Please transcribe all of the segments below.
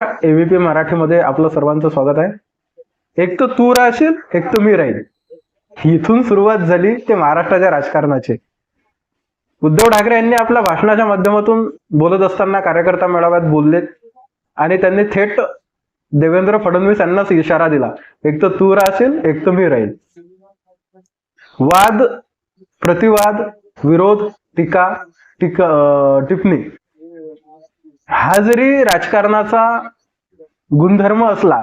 एव्हीपी मराठीमध्ये आपलं सर्वांचं स्वागत आहे. एक तर तू राहशील एक तर मी राहील. इथून सुरुवात झाली ते महाराष्ट्राच्या राजकारणाची. उद्धव ठाकरे यांनी आपल्या भाषणाच्या माध्यमातून बोलत असताना कार्यकर्ता मेळाव्यात बोललेत आणि त्यांनी थेट देवेंद्र फडणवीस यांनाच इशारा दिला. एक तर तू राहशील एक तर मी राहील. वाद प्रतिवाद विरोध टीका टीका टिप्पणी. हा जरी राजकारणाचा गुणधर्म असला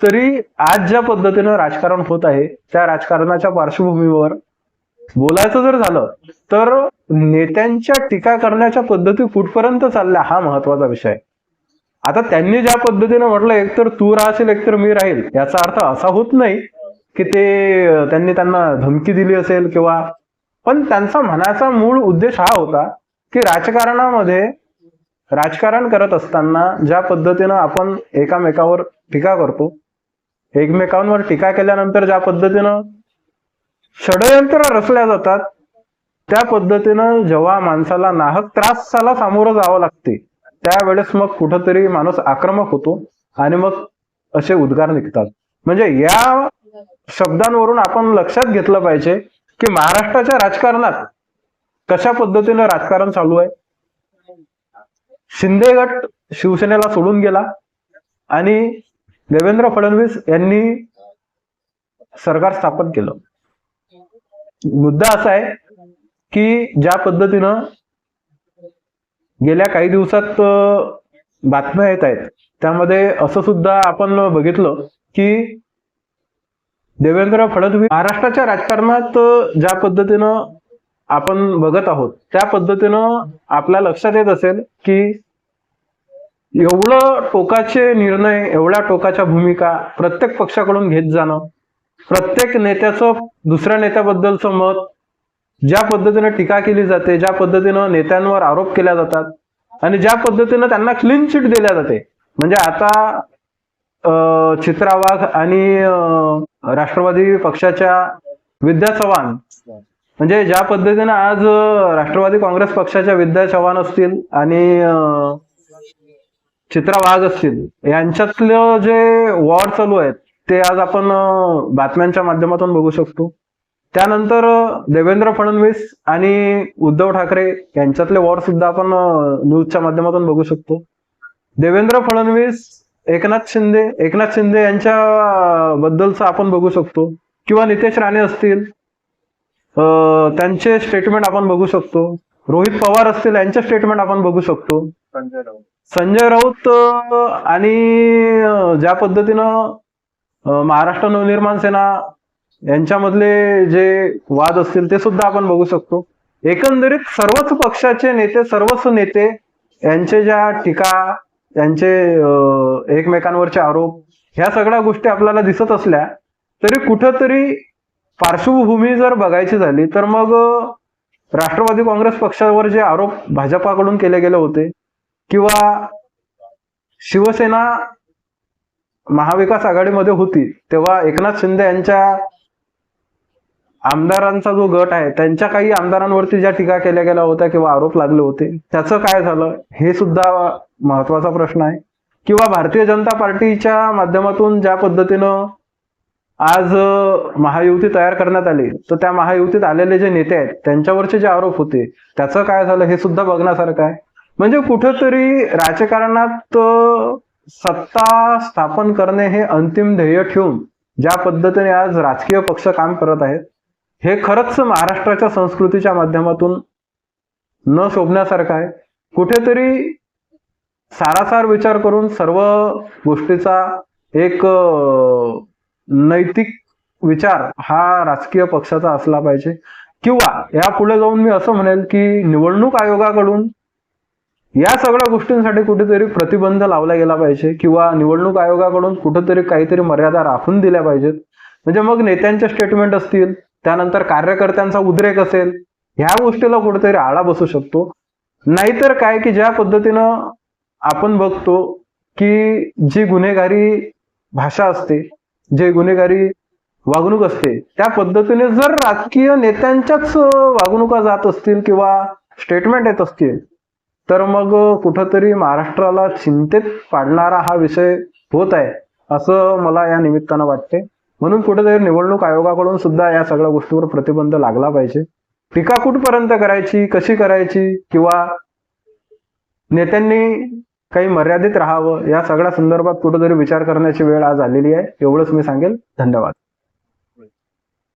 तरी आज ज्या पद्धतीनं राजकारण होत आहे त्या राजकारणाच्या पार्श्वभूमीवर बोलायचं जर झालं तर नेत्यांच्या टीका करण्याच्या पद्धती कुठपर्यंत चालल्या हा महत्त्वाचा विषय आता त्यांनी ज्या पद्धतीनं म्हटलं एकतर तू राहशील एकतर मी राहील याचा अर्थ असा होत नाही की ते त्यांनी त्यांना धमकी दिली असेल किंवा पण त्यांचा म्हणायचा मूळ उद्देश हा होता की राजकारणामध्ये राजकारण करत असताना ज्या पद्धतीनं आपण एकामेकावर टीका करतो एकमेकांवर टीका केल्यानंतर ज्या पद्धतीनं षडयंत्र रचल्या जातात त्या पद्धतीनं जेव्हा माणसाला नाहक त्रासाला सामोरं जावं लागते त्यावेळेस मग कुठंतरी माणूस आक्रमक होतो आणि मग असे उद्गार निघतात. म्हणजे या शब्दांवरून आपण लक्षात घेतलं पाहिजे की महाराष्ट्राच्या राजकारणात कशा पद्धतीनं राजकारण चालू आहे? शिंदे गट शिवसेनेला सोडून गेला आणि देवेंद्र फडणवीस यांनी सरकार स्थापन केलं. मुद्दा असा आहे की ज्या पद्धतीनं गेल्या काही दिवसात बातम्या येत आहेत त्यामध्ये असं सुद्धा आपण बघितलं की देवेंद्र फडणवीस महाराष्ट्राच्या राजकारणात ज्या पद्धतीनं आपण बघत आहोत. त्या पद्धतीनं आपल्या लक्षात येत असेल की एवढं टोकाचे निर्णय एवढ्या टोकाच्या भूमिका प्रत्येक पक्षाकडून घेत जाणं प्रत्येक नेत्याचं दुसऱ्या नेत्याबद्दलचं मत ज्या पद्धतीनं टीका केली जाते ज्या पद्धतीनं नेत्यांवर आरोप केल्या जातात आणि ज्या पद्धतीनं त्यांना क्लीन चिट दिल्या जाते. म्हणजे आता चित्रावाघ चित्रा वाघ आणि राष्ट्रवादी पक्षाच्या विद्या चव्हाण म्हणजे ज्या पद्धतीने आज राष्ट्रवादी काँग्रेस पक्षाच्या विद्या चव्हाण असतील आणि चित्रा वाघ असतील यांच्यातलं जे वॉर चालू आहेत ते आज आपण बातम्यांच्या माध्यमातून बघू शकतो. त्यानंतर देवेंद्र फडणवीस आणि उद्धव ठाकरे यांच्यातले वॉर सुद्धा आपण न्यूजच्या माध्यमातून बघू शकतो. देवेंद्र फडणवीस एकनाथ शिंदे एकनाथ शिंदे यांच्या बद्दलचं आपण बघू शकतो. किंवा नितेश राणे असतील त्यांचे स्टेटमेंट आपण बघू शकतो. रोहित पवार असतील यांचे स्टेटमेंट आपण बघू शकतो. संजय राऊत. संजय राऊत आणि ज्या पद्धतीनं महाराष्ट्र नवनिर्माण सेना यांच्यामधले जे वाद असतील ते सुद्धा आपण बघू शकतो. एकंदरीत सर्वच पक्षाचे नेते सर्वच नेते यांचे ज्या टीका यांचे अं, एकमेकांवरचे आरोप ह्या सगळ्या गोष्टी आपल्याला दिसत असल्या तरी कुठंतरी पार्श्वभूमी जर बघायची झाली तर मग राष्ट्रवादी काँग्रेस पक्षावर जे आरोप भाजपाकडून केले गेले होते किंवा शिवसेना महाविकास आघाडीमध्ये होती तेव्हा एकनाथ शिंदे यांच्या आमदारांचा जो गट आहे त्यांच्या काही आमदारांवरती ज्या टीका केल्या गेल्या होत्या किंवा आरोप लागले होते त्याचं काय झालं हे सुद्धा महत्त्वाचा प्रश्न आहे. किंवा भारतीय जनता पार्टीच्या माध्यमातून ज्या पद्धतीनं आज महायुती तयार करण्यात आली. तर त्या महायुतीत आलेले जे नेते आहेत त्यांच्यावरचे जे आरोप होते त्याचं काय झालं हे सुद्धा बघण्यासारखं आहे. म्हणजे कुठंतरी राजकारणात सत्ता स्थापन करणे हे अंतिम ध्येय ठेवून ज्या पद्धतीने आज राजकीय पक्ष काम करत आहेत हे खरंच महाराष्ट्राच्या संस्कृतीच्या माध्यमातून न शोभण्यासारखं आहे. कुठेतरी सारासार विचार करून सर्व गोष्टीचा एक नैतिक विचार हा राजकीय पक्षाचा असला पाहिजे. किंवा या पुढे जाऊन मी असं म्हणेल की निवडणूक आयोगाकडून या सगळ्या गोष्टींसाठी कुठेतरी प्रतिबंध लावला गेला पाहिजे किंवा निवडणूक आयोगाकडून कुठेतरी काहीतरी मर्यादा राखून दिल्या पाहिजेत. म्हणजे मग नेत्यांचे स्टेटमेंट असतील त्यानंतर कार्यकर्त्यांचा उद्रेक असेल ह्या गोष्टीला कुठेतरी आळा बसू शकतो. नाहीतर काय की ज्या पद्धतीनं आपण बघतो की जी गुन्हेगारी भाषा असते जे गुन्हेगारी वागणूक असते त्या पद्धतीने जर राजकीय नेत्यांच्याच वागणुका जात असतील किंवा स्टेटमेंट येत असतील तर मग कुठंतरी महाराष्ट्राला चिंतेत पाडणारा हा विषय होत आहे असं मला या निमित्तानं वाटते. म्हणून कुठेतरी निवडणूक आयोगाकडून सुद्धा या सगळ्या गोष्टीवर प्रतिबंध लागला पाहिजे. टीका कुठपर्यंत करायची कशी करायची किंवा नेत्यांनी काही मर्यादित राहावं या सगळ्या संदर्भात कुठेतरी विचार करण्याची वेळ आज आलेली आहे. एवढंच मी सांगेल. धन्यवाद.